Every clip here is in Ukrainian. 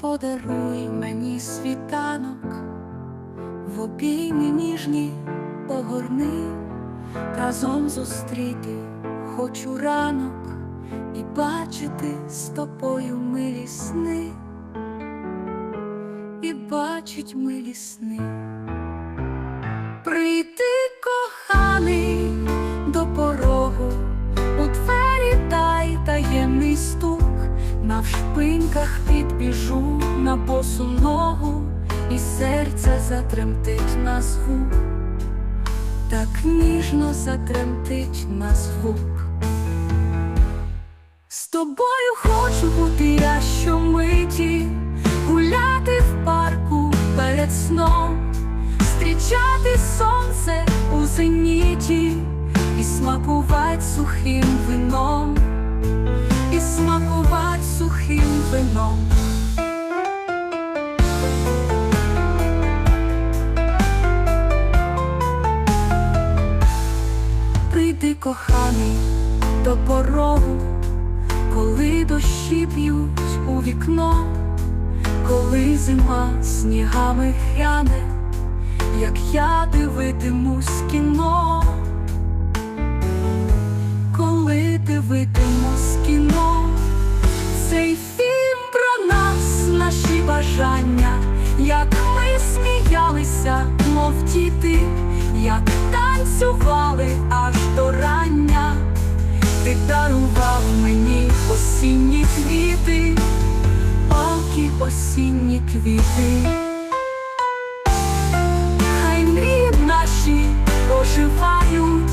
Подаруй мені світанок, в обійми ніжні погорни, разом зустріти хочу ранок і бачити з тобою милі сни, і бачить милі сни. Прийди, на босу ногу, і серце затремтить на звук, так ніжно затремтить на звук. З тобою хочу бути я щомиті, гуляти в парку перед сном, зустрічати сонце у зеніті і смакувати сухим вином, і смакувати сухим вином. До порогу, коли дощі б'ють у вікно, коли зима снігами гряне, як я дивитимусь кіно, коли дивитимусь кіно, цей фільм про нас, наші бажання, як ми сміялися, мов діти, як танцювали аж осінні квіти, палки осінні квіти. Хай мрії наші оживають,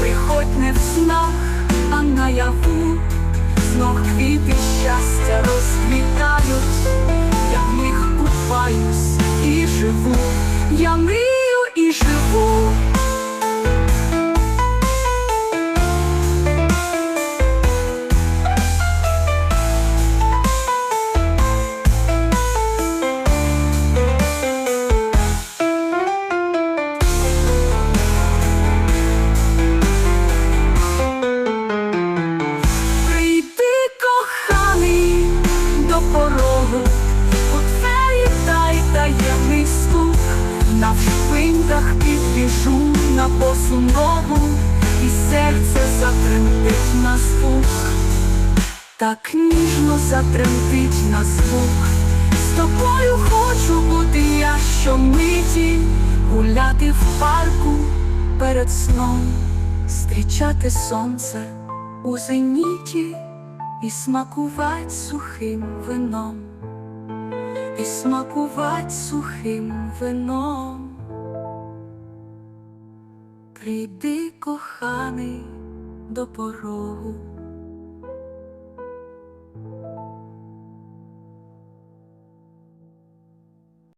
приходь не в снах, а наяву, знов квіти щастя розквітають, я в них купаюсь і живу, я мрію так ніжно затремтить на звук. З тобою хочу бути я щомиті, гуляти в парку перед сном, зустрічати сонце у зеніті і смакувати сухим вином, і смакувати сухим вином. Прийди, коханий, до порогу.